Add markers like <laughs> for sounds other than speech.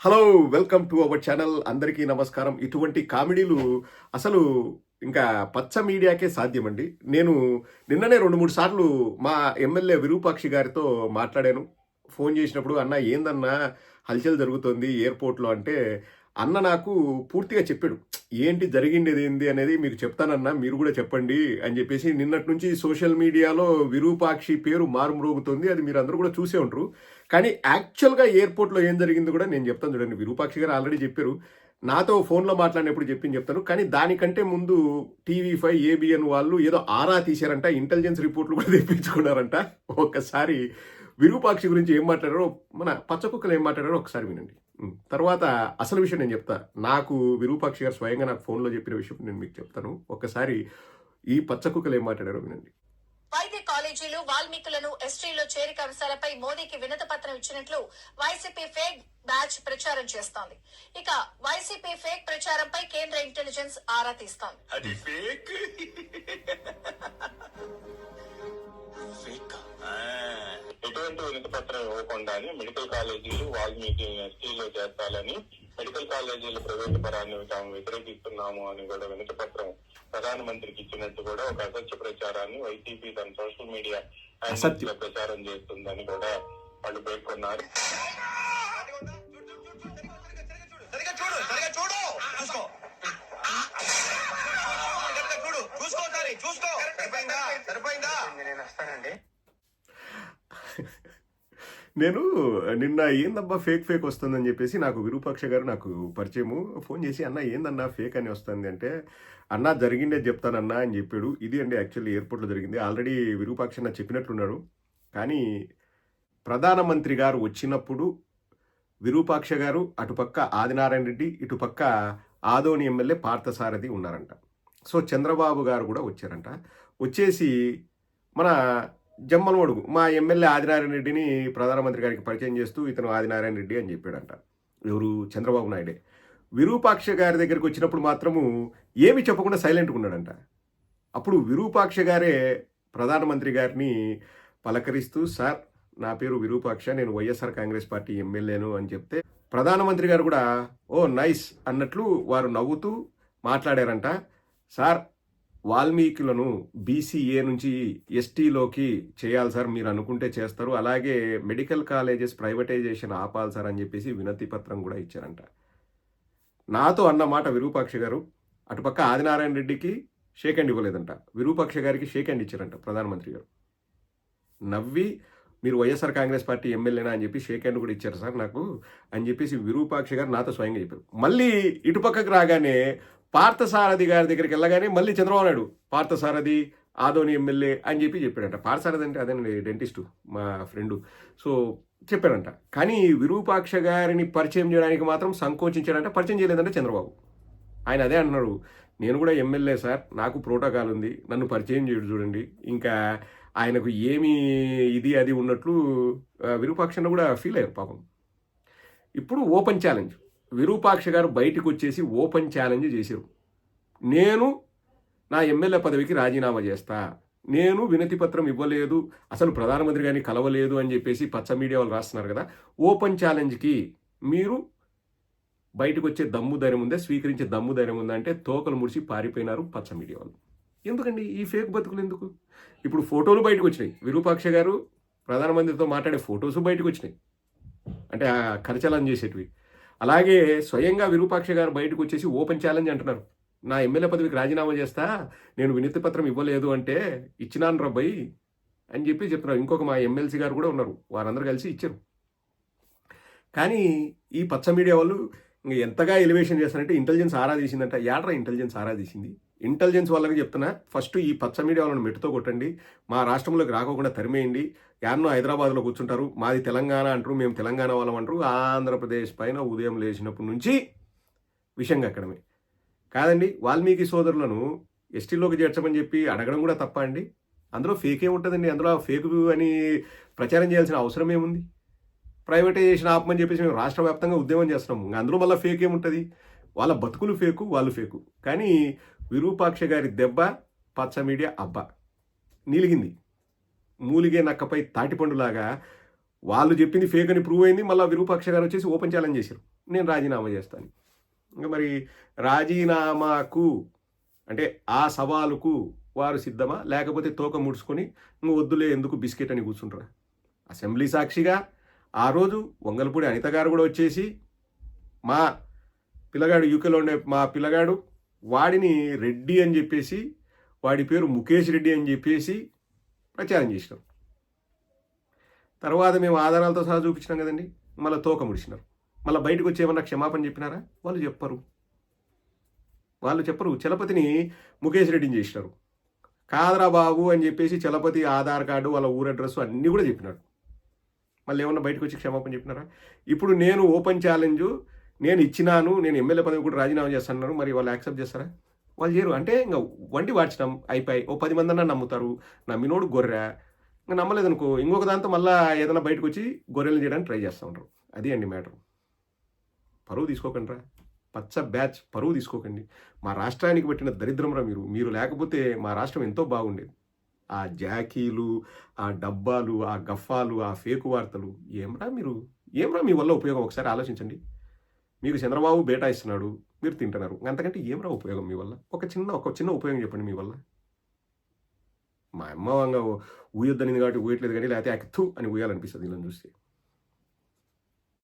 Hello welcome to our channel అందరికీ నమస్కారం. ఇటువంటి కామెడీలు అసలు ఇంకా పచ్చ మీడియాకే సాధ్యమండి. నేను నిన్ననే రెండు మూడు సార్లు మా ఎమ్మెల్యే విరూపాక్షి గారితో మాట్లాడాను. ఫోన్ చేసినప్పుడు అన్న ఏందన్నా హల్చల్ జరుగుతోంది ఎయిర్పోర్ట్లో అంటే అన్న నాకు పూర్తిగా చెప్పాడు. ఏంటి జరిగింది ఏంది అనేది మీకు చెప్తానన్నా మీరు కూడా చెప్పండి అని చెప్పేసి నిన్నటి నుంచి సోషల్ మీడియాలో విరూపాక్షి పేరు మారుమ్రోగుతుంది. అది మీరు అందరూ కూడా చూసే ఉంటారు. కానీ యాక్చువల్గా ఎయిర్పోర్ట్లో ఏం జరిగింది కూడా నేను చెప్తాను చూడండి. విరూపాక్షి గారు ఆల్రెడీ చెప్పారు. నాతో ఫోన్లో మాట్లాడినప్పుడు చెప్పింది చెప్తాను. కానీ దానికంటే ముందు టీవీ ఫైవ్ ఏబిఎన్ వాళ్ళు ఏదో ఆరా తీశారంట ఇంటెలిజెన్స్ రిపోర్ట్లు కూడా తెప్పించుకున్నారంట. ఒక్కసారి విరూపాక్షి గురించి ఏం మాట్లాడారో మన పచ్చకుక్కలు ఏం మాట్లాడారో ఒకసారి వినండి. తర్వాత అసలు విషయం నేను చెప్తా. నాకు విరూపాక్షి గారు స్వయంగా నాకు ఫోన్లో చెప్పిన విషయం నేను మీకు చెప్తాను. ఒక్కసారి ఈ పచ్చకుక్కలు ఏం మాట్లాడారో వినండి. వైద్య కాలేజీలు వాల్మీకులను ఎస్టీలో చేరిక అంశాలపై మోదీకి వినత పత్రం ఇచ్చినట్లు వైసీపీ ఫేక్ బ్యాచ్ ప్రచారం చేస్తోంది. ఇక వైసీపీ ఫేక్ ప్రచారంపై కేంద్ర ఇంటెలిజెన్స్ ఆరా తీస్తోంది. అది ఫేక్? <laughs> ఫేక్? ఎటువంటి వినతి పత్రం ఇవ్వకుండానే మెడికల్ కాలేజీలు వాల్మీకి ఎస్టీలో చేర్చాలని మెడికల్ కాలేజీల ప్రైవేటు పరాన్ని తాము వ్యతిరేకిస్తున్నాము అని కూడా వినతి పత్రం ప్రధానమంత్రికి ఇచ్చినట్టు కూడా ఒక అసత్య ప్రచారాన్ని వైసీపీ తన సోషల్ మీడియా ప్రచారం చేస్తుందని కూడా వాళ్ళు పేర్కొన్నారు. సరిగా చూడు సరిగా చూడు చూసుకో సరిగ్గా చూడు చూసుకో ఒకసారి చూసుకో సరిపోయిందా? సరిపోయిందా నేను వస్తానండి. నేను నిన్న ఏందబ్బా ఫేక్ ఫేక్ వస్తుందని చెప్పేసి నాకు విరూపాక్ష గారు నాకు పరిచయము ఫోన్ చేసి అన్న ఏందన్నా ఫేక్ అని వస్తుంది అంటే అన్న జరిగిందే చెప్తానన్నా అని చెప్పాడు. ఇది అండి యాక్చువల్లీ ఎయిర్పోర్ట్లో జరిగింది. ఆల్రెడీ విరూపాక్ష అన్న చెప్పినట్లున్నాడు కానీ ప్రధానమంత్రి గారు వచ్చినప్పుడు విరూపాక్ష గారు అటుపక్క ఆదినారాయణ రెడ్డి ఇటుపక్క ఆదోని ఎమ్మెల్యే పార్థసారథి ఉన్నారంట. సో చంద్రబాబు గారు కూడా వచ్చారంట. వచ్చేసి మన జమ్మలమడుగు మా ఎమ్మెల్యే ఆదినారాయణ రెడ్డిని ప్రధానమంత్రి గారికి పరిచయం చేస్తూ ఇతను ఆదినారాయణ రెడ్డి అని చెప్పాడంట. ఎవరు? చంద్రబాబు నాయుడే. విరూపాక్ష గారి దగ్గరికి వచ్చినప్పుడు మాత్రము ఏమి చెప్పకుండా సైలెంట్గా ఉన్నాడంట. అప్పుడు విరూపాక్ష గారే ప్రధానమంత్రి గారిని పలకరిస్తూ సార్ నా పేరు విరూపాక్ష నేను వైఎస్ఆర్ కాంగ్రెస్ పార్టీ ఎమ్మెల్యేను అని చెప్తే ప్రధానమంత్రి గారు కూడా ఓ నైస్ అన్నట్లు వారు నవ్వుతూ మాట్లాడారంట. సార్ వాల్మీకులను బీసీఏ నుంచి ఎస్టీలోకి చేయాలి సార్ మీరు అనుకుంటే చేస్తారు. అలాగే మెడికల్ కాలేజెస్ ప్రైవేటైజేషన్ ఆపాలి సార్ అని చెప్పేసి వినతి పత్రం కూడా ఇచ్చారంట. నాతో అన్న మాట విరూపాక్ష గారు అటుపక్క ఆదినారాయణ రెడ్డికి షేక్ హ్యాండ్ ఇవ్వలేదంట. విరూపాక్ష గారికి షేక్ హ్యాండ్ ఇచ్చారంట ప్రధానమంత్రి గారు. నవ్వి మీరు వైఎస్ఆర్ కాంగ్రెస్ పార్టీ ఎమ్మెల్యేనా అని చెప్పి షేక్ హ్యాండ్ కూడా ఇచ్చారు సార్ నాకు అని చెప్పేసి విరూపాక్ష గారు నాతో స్వయంగా చెప్పారు. మళ్ళీ ఇటుపక్కకు రాగానే పార్థసారథి గారి దగ్గరికి వెళ్ళగానే మళ్ళీ చంద్రబాబు నాయుడు పార్థసారథి ఆదోని ఎమ్మెల్యే అని చెప్పి చెప్పాడంట. పార్థసారథి అంటే అదేనండి డెంటిస్టు మా ఫ్రెండు. సో చెప్పాడంట. కానీ విరూపాక్ష గారిని పరిచయం చేయడానికి మాత్రం సంకోచించాడంట పరిచయం చేయలేదంటే చంద్రబాబు. ఆయన అదే అన్నాడు నేను కూడా ఎమ్మెల్యే సార్ నాకు ప్రోటోకాల్ ఉంది నన్ను పరిచయం చేయడు చూడండి. ఇంకా ఆయనకు ఏమి ఇది అది ఉన్నట్లు ఆ, విరూపాక్షను కూడా ఫీల్ అయ్యారు పాపం. ఇప్పుడు ఓపెన్ ఛాలెంజ్. విరూపాక్ష గారు బయటకు వచ్చేసి ఓపెన్ ఛాలెంజ్ చేశారు. నేను నా ఎమ్మెల్యే పదవికి రాజీనామా చేస్తా. నేను వినతి పత్రం ఇవ్వలేదు. అసలు ప్రధానమంత్రి గారిని కలవలేదు అని చెప్పేసి పచ్చ మీడియా వాళ్ళు రాస్తున్నారు కదా. ఓపెన్ ఛాలెంజ్కి మీరు బయటకు వచ్చే దమ్ము ధైర్యం ఉందే? స్వీకరించే దమ్ము ధైర్యం ఉందంటే తోకలు ముడిచి పారిపోయినారు పచ్చ మీడియా వాళ్ళు. ఎందుకండి? ఈ ఫేక్ బతుకులు ఎందుకు? ఇప్పుడు ఫోటోలు బయటకు వచ్చినాయి విరూపాక్ష గారు ప్రధానమంత్రితో మాట్లాడే ఫొటోస్ బయటకు వచ్చినాయి అంటే ఆ కరచలం చేసేటివి. అలాగే స్వయంగా విరూపాక్ష గారు బయటకు వచ్చేసి ఓపెన్ ఛాలెంజ్ అంటున్నారు. నా ఎమ్మెల్యే పదవికి రాజీనామా చేస్తా నేను వినతి పత్రం ఇవ్వలేదు అంటే ఇచ్చినాను రబ్బాయి అని చెప్పి చెప్తున్నారు. ఇంకొక మా ఎమ్మెల్సీ గారు కూడా ఉన్నారు. వారందరూ కలిసి ఇచ్చారు. కానీ ఈ పచ్చ మీడియా వాళ్ళు ఇంకా ఎంతగా ఎలివేషన్ చేస్తారంటే ఇంటెలిజెన్స్ ఆరా తీసిందంట. యాడ్రా ఇంటెలిజెన్స్ ఆరా తీసింది. ఇంటెలిజెన్స్ వాళ్ళకి చెప్తున్నా ఫస్ట్ ఈ పచ్చ మీడియా వాళ్ళని మెట్టుతో కొట్టండి. మా రాష్ట్రంలోకి రాకోకుండా తరిమేయండి. యాన్నో హైదరాబాద్లో కూర్చుంటారు. మాది తెలంగాణ అంటారు మేము తెలంగాణ వాళ్ళం అంటారు. ఆంధ్రప్రదేశ్ పైన ఉదయం లేచినప్పటి నుంచి విషయం అక్కడమే కాదండి వాల్మీకి సోదరులను ఎస్టీలోకి చేర్చమని చెప్పి అడగడం కూడా తప్ప అండి. అందులో ఫేక్ ఏముంటుందండి అందులో ఫేక్ అని ప్రచారం చేయాల్సిన అవసరం ఏముంది? ప్రైవేటైజేషన్ ఆపమని చెప్పేసి మేము రాష్ట్ర వ్యాప్తంగా ఉద్యమం చేస్తున్నాము ఇంకా అందులో మళ్ళీ ఫేక్ ఏముంటుంది? వాళ్ళ బతుకులు ఫేకు వాళ్ళు ఫేకు. కానీ విరూపాక్ష గారి దెబ్బ పచ్చ మీడియా అబ్బ. నీలిగింది. మూలిగే నక్కపై తాటిపండులాగా వాళ్ళు చెప్పింది ఫేక్ అని ప్రూవ్ అయింది. మళ్ళీ విరూపాక్ష గారు వచ్చేసి ఓపెన్ ఛాలెంజ్ చేశారు. నేను రాజీనామా చేస్తాను. ఇంకా మరి రాజీనామాకు అంటే ఆ సవాలుకు వారు సిద్ధమా? లేకపోతే తోక ముడుచుకొని నువ్వు వద్దులే ఎందుకు బిస్కెట్ అని కూర్చుంటారా? అసెంబ్లీ సాక్షిగా ఆ రోజు వంగలపూడి అనిత గారు కూడా వచ్చేసి మా పిల్లగాడు యూకేలో ఉండే మా పిల్లగాడు వాడిని రెడ్డి అని చెప్పేసి వాడి పేరు ముఖేష్ రెడ్డి అని చెప్పేసి ప్రచారం చేసినారు తర్వాత మేము ఆధారాలతో సహా చూపించినాం కదండి. మళ్ళీ తోక ముడిచినారు మళ్ళీ బయటకు వచ్చి ఏమన్నా క్షమాపణ చెప్పినారా? వాళ్ళు చెప్పరు. వాళ్ళు చెప్పరు. చలపతిని ముఖేష్ రెడ్డిని చేసినారు. కాదరా బాబు అని చెప్పేసి చలపతి ఆధార్ కార్డు వాళ్ళ ఊరు అడ్రస్ అన్నీ కూడా చెప్పినారు మళ్ళీ ఏమన్నా బయటకు వచ్చి క్షమాపణ చెప్పినారా? ఇప్పుడు నేను ఓపెన్ ఛాలెంజ్ నేను ఇచ్చినాను నేను ఎమ్మెల్యే పదవి కూడా రాజీనామా చేస్తున్నారు మరి వాళ్ళు యాక్సెప్ట్ చేస్తారా? వాళ్ళు చేయరు. అంటే ఇంకా వండి వాడ్చడం అయిపోయి. ఓ పది మంది అన్నా నమ్ముతారు. నమ్మినోడు గొర్రె. ఇంకా నమ్మలేదనుకో ఇంకొక దాంతో మళ్ళీ ఏదైనా బయటకు వచ్చి గొర్రెలు చేయడానికి ట్రై చేస్తూ ఉంటారు అది అండి మ్యాటర్. పరువు తీసుకోకండి రా. పచ్చ బ్యాచ్ పరువు తీసుకోకండి. మా రాష్ట్రానికి పెట్టిన దరిద్రంరా మీరు. మీరు లేకపోతే మా రాష్ట్రం ఎంతో బాగుండేది. ఆ జాకీలు ఆ డబ్బాలు ఆ గఫాలు ఆ ఫేకు వార్తలు. ఏమ్రా మీరు? ఏమ్రా మీ వల్ల ఉపయోగం? ఒకసారి ఆలోచించండి. మీకు చంద్రబాబు బేటా ఇస్తున్నాడు మీరు తింటున్నారు. అంతకంటే ఏమరా ఉపయోగం మీ వల్ల? ఒక చిన్న ఒక చిన్న ఉపయోగం చెప్పండి మీ వల్ల. మా అమ్మ వంగ ఊయొద్దనింది కాబట్టి ఊయట్లేదు కానీ లేకపోతే అక్తు అని ఊయాలనిపిస్తుంది వీళ్ళని చూస్తే.